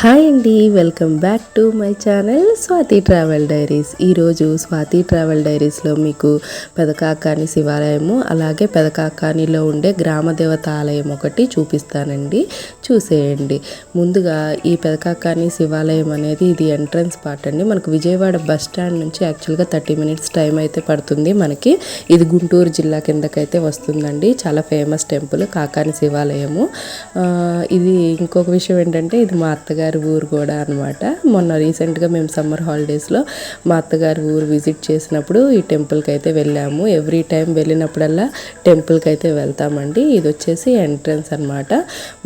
Hi అండి welcome back to my channel Swathi travel diaries. ఈరోజు Swathi travel డైరీస్లో మీకు పెదకాకాని శివాలయము అలాగే పెదకాకానిలో ఉండే గ్రామ దేవత ఆలయం ఒకటి చూపిస్తానండి. చూసేయండి. ముందుగా ఈ పెదకాకాని శివాలయం అనేది ఇది ఎంట్రన్స్ పార్ట్ అండి. మనకు విజయవాడ బస్ స్టాండ్ నుంచి యాక్చువల్గా థర్టీ మినిట్స్ టైం అయితే పడుతుంది. మనకి ఇది గుంటూరు జిల్లా కిందకైతే వస్తుందండి. చాలా ఫేమస్ టెంపుల్ కాకాని శివాలయము. ఇది ఇంకొక విషయం ఏంటంటే ఇది మా అత్తగారి ఊరు కూడా అనమాట మొన్న రీసెంట్గా మేము సమ్మర్ హాలిడేస్లో మా అత్తగారి ఊరు విజిట్ చేసినప్పుడు ఈ టెంపుల్కి అయితే వెళ్ళాము. ఎవ్రీ టైం వెళ్ళినప్పుడల్లా టెంపుల్కి అయితే వెళ్తామండి. ఇది వచ్చేసి ఎంట్రన్స్ అనమాట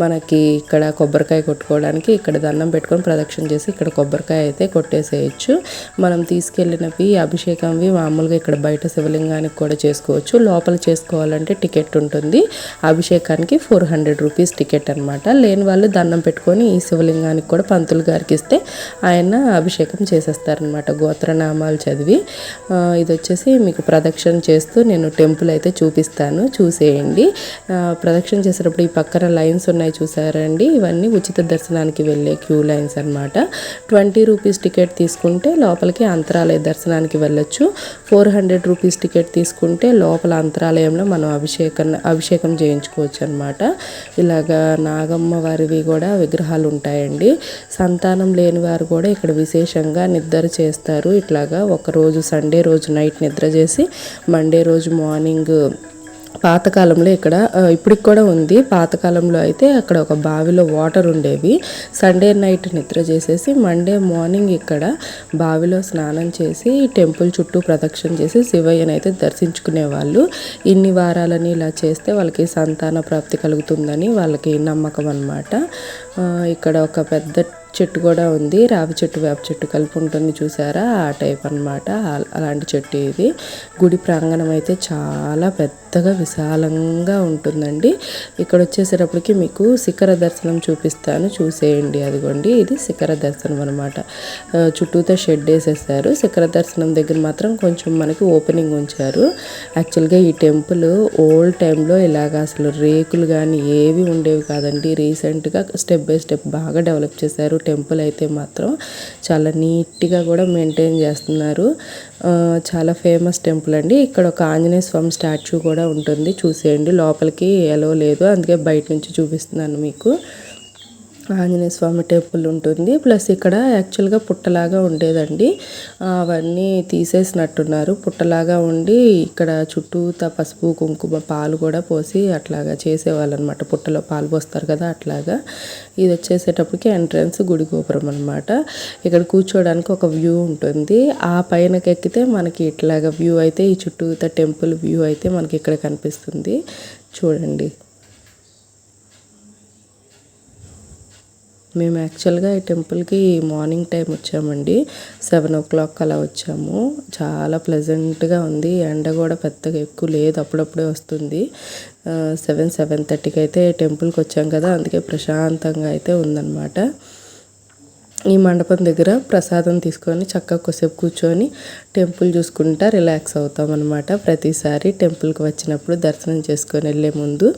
మనకి ఇక్కడ కొబ్బరికాయ కొట్టుకోవడానికి ఇక్కడ దండం పెట్టుకొని ప్రదక్షిణ చేసి ఇక్కడ కొబ్బరికాయ అయితే కొట్టేసేయచ్చు. మనం తీసుకెళ్ళినవి అభిషేకంవి మామూలుగా ఇక్కడ బయట శివలింగానికి కూడా చేసుకోవచ్చు. లోపల చేసుకోవాలంటే టికెట్ ఉంటుంది. అభిషేకానికి ఫోర్ హండ్రెడ్ రూపీస్ టికెట్ అనమాట లేని వాళ్ళు దండం పెట్టుకొని ఈ శివలింగానికి కూడా పంతులు గారికి ఇస్తే ఆయన అభిషేకం చేసేస్తారనమాట గోత్రనామాలు చదివి. ఇది వచ్చేసి మీకు ప్రదక్షిణ చేస్తూ నేను టెంపుల్ అయితే చూపిస్తాను. చూసేయండి. ప్రదక్షిణ చేసేటప్పుడు ఈ పక్కన లైన్స్ ఉన్నాయి చూసారు? చూసారండి ఇవన్నీ ఉచిత దర్శనానికి వెళ్ళే క్యూ లైన్స్ అనమాట ట్వంటీ రూపీస్ టికెట్ తీసుకుంటే లోపలికి అంతరాలయ దర్శనానికి వెళ్ళొచ్చు. ఫోర్ హండ్రెడ్ రూపీస్ టికెట్ తీసుకుంటే లోపల అంతరాలయంలో మనం అభిషేకం అభిషేకం చేయించుకోవచ్చు అనమాట ఇలాగా నాగమ్మ వారివి కూడా విగ్రహాలు ఉంటాయండి. సంతానం లేని వారు కూడా ఇక్కడ విశేషంగా నిద్ర చేస్తారు. ఇట్లాగా ఒకరోజు సండే రోజు నైట్ నిద్ర చేసి మండే రోజు మార్నింగ్ పాతకాలంలో ఇక్కడ ఇప్పటికి కూడా ఉంది. పాతకాలంలో అయితే అక్కడ ఒక బావిలో వాటర్ ఉండేవి. సండే నైట్ నిద్ర చేసేసి మండే మార్నింగ్ ఇక్కడ బావిలో స్నానం చేసి టెంపుల్ చుట్టూ ప్రదక్షిణ చేసి శివయ్యని అయితే దర్శించుకునేవాళ్ళు. ఇన్ని వారాలని ఇలా చేస్తే వాళ్ళకి సంతాన ప్రాప్తి కలుగుతుందని వాళ్ళకి నమ్మకం అన్నమాట. ఇక్కడ ఒక పెద్ద చెట్టు కూడా ఉంది. రావి చెట్టు వేప చెట్టు కలిపి ఉంటుంది చూసారా? ఆ టైప్ అనమాట అలాంటి చెట్టు ఇది. గుడి ప్రాంగణం అయితే చాలా పెద్దగా విశాలంగా ఉంటుందండి. ఇక్కడ వచ్చేసేటప్పటికి మీకు శిఖర దర్శనం చూపిస్తాను. చూసేయండి అదిగోండి. ఇది శిఖర దర్శనం అనమాట చుట్టూతో షెడ్ వేసేసారు. శిఖర దర్శనం దగ్గర మాత్రం కొంచెం మనకి ఓపెనింగ్ ఉంచారు. యాక్చువల్గా ఈ టెంపుల్ ఓల్డ్ టైంలో ఇలాగ అసలు రేకులు కానీ ఏవి ఉండేవి కాదండి. రీసెంట్గా స్టెప్ బై స్టెప్ బాగా డెవలప్ చేశారు. టెంపుల్ అయితే మాత్రం చాలా నీట్గా కూడా మెయింటైన్ చేస్తున్నారు. చాలా ఫేమస్ టెంపుల్ అండి. ఇక్కడ ఒక ఆంజనేయ స్వామి స్టాచ్యూ కూడా ఉంటుంది. చూసేయండి లోపలికి ఎలవ లేదు. అందుకే బయట నుంచి చూపిస్తున్నాను మీకు. ఆంజనేయ స్వామి టెంపుల్ ఉంటుంది. ప్లస్ ఇక్కడ యాక్చువల్గా పుట్టలాగా ఉండేదండి. అవన్నీ తీసేసినట్టున్నారు. పుట్టలాగా ఉండి ఇక్కడ చుట్టూతా పసుపు కుంకుమ పాలు కూడా పోసి అట్లాగా చేసేవాళ్ళు అనమాట పుట్టలో పాలు పోస్తారు కదా అట్లాగా. ఇది వచ్చేసేటప్పటికి ఎంట్రన్స్ గుడి గోపురం అనమాట ఇక్కడ కూర్చోవడానికి ఒక వ్యూ ఉంటుంది. ఆ పైనకి ఎక్కితే మనకి ఇట్లాగా వ్యూ అయితే ఈ చుట్టూత టెంపుల్ వ్యూ అయితే మనకి ఇక్కడ కనిపిస్తుంది. చూడండి. మేము యాక్చువల్గా ఈ టెంపుల్కి మార్నింగ్ టైం వచ్చామండి. సెవెన్ ఓ క్లాక్ అలా వచ్చాము. చాలా ప్లెజెంట్గా ఉంది. ఎండ కూడా పెద్దగా ఎక్కువ లేదు. అప్పుడప్పుడే వస్తుంది. సెవెన్ సెవెన్ థర్టీకి అయితే టెంపుల్కి వచ్చాం కదా. అందుకే ప్రశాంతంగా అయితే ఉందన్నమాట. ఈ మండపం దగ్గర ప్రసాదం తీసుకొని చక్కగా కొసేపు కూర్చొని టెంపుల్ చూసుకుంటా రిలాక్స్ అవుతాం అనమాట ప్రతిసారి టెంపుల్కి వచ్చినప్పుడు దర్శనం చేసుకొని వెళ్ళే ముందు.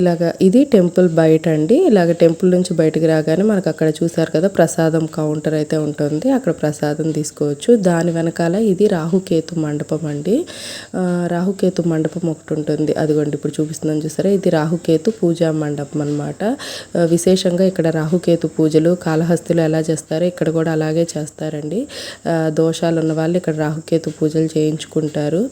ఇలాగ ఇది టెంపుల్ బయట అండి. ఇలాగ టెంపుల్ నుంచి బయటకు రాగానే మనకు అక్కడ చూసారు కదా ప్రసాదం కౌంటర్ అయితే ఉంటుంది. అక్కడ ప్రసాదం తీసుకోవచ్చు. దాని వెనకాల ఇది రాహుకేతు మండపం అండి. రాహుకేతు మండపం ఒకటి ఉంటుంది. అదిగోండి ఇప్పుడు చూపిస్తుందని చూసారా? ఇది రాహుకేతు పూజా మండపం అనమాట విశేషంగా ఇక్కడ రాహుకేతు పూజలు కాళహస్తిలో ఎలా చేస్తారో ఇక్కడ కూడా అలాగే చేస్తారండి. దోషాలు ఉన్న వాళ్ళు ఇక్కడ రాహుకేతు పూజలు చేయించుకుంటారు.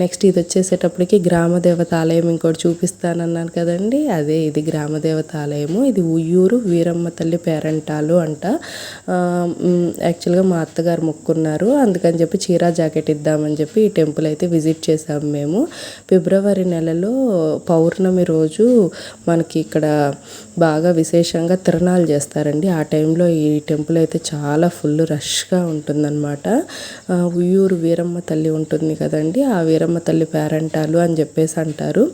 నెక్స్ట్ ఇది వచ్చేసేటప్పటికి గ్రామ దేవత ఆలయం ఇంకోటి చూపిస్తానన్నాను కదండి. అదే ఇది గ్రామ దేవత ఆలయము ఇది ఉయ్యూరు వీరమ్మ తల్లి పేరంటాలు అంట. యాక్చువల్గా మా అత్తగారు మొక్కున్నారు. అందుకని చెప్పి చీరా జాకెట్ ఇద్దామని చెప్పి ఈ టెంపుల్ అయితే విజిట్ చేసాము మేము. ఫిబ్రవరి నెలలో పౌర్ణమి రోజు మనకి ఇక్కడ బాగా విశేషంగా తిరణాలు చేస్తారండి. ఆ టైంలో ఈ టెంపుల్ అయితే చాలా ఫుల్ రష్గా ఉంటుందన్నమాట. ఉయ్యూరు వీరమ్మ తల్లి ఉంటుంది కదండి. ఆ వీరమ్మ తల్లి పేరంటాలు అని చెప్పేసి అంటారు.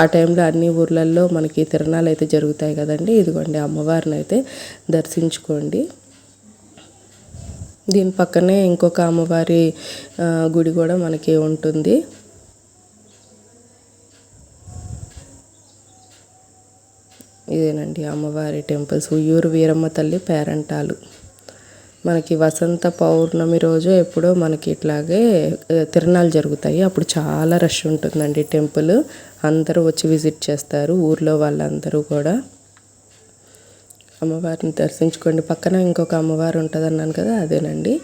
ఆ టైంలో అన్ని ఊర్లలో మనకి తిరణాలు అయితే జరుగుతాయి కదండి. ఇదిగోండి అమ్మవారిని అయితే దర్శించుకోండి. దీని పక్కనే ఇంకొక అమ్మవారి గుడి కూడా మనకి ఉంటుంది. ఇదేనండి అమ్మవారి టెంపుల్స్. ఉయ్యూరు వీరమ్మ తల్లి పేరంటాలు. మనకి వసంత పౌర్ణమి రోజు ఎప్పుడో మనకి ఇట్లాగే తిరణాలు జరుగుతాయి. అప్పుడు చాలా రష్ ఉంటుందండి టెంపుల్. అందరూ వచ్చి విజిట్ చేస్తారు ఊర్లో వాళ్ళందరూ కూడా. అమ్మవారిని దర్శించుకోండి. పక్కన ఇంకొక అమ్మవారు ఉంటుంది అన్నాను కదా అదేనండి.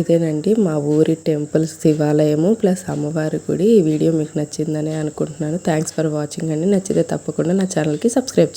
ఇదేనండి మా ఊరి టెంపుల్ శివాలయము ప్లస్ అమ్మవారి గుడి. ఈ వీడియో మీకు నచ్చిందని అనుకుంటున్నాను. థ్యాంక్స్ ఫర్ వాచింగ్ అండి. నచ్చితే తప్పకుండా నా ఛానల్కి సబ్స్క్రైబ్ చేయండి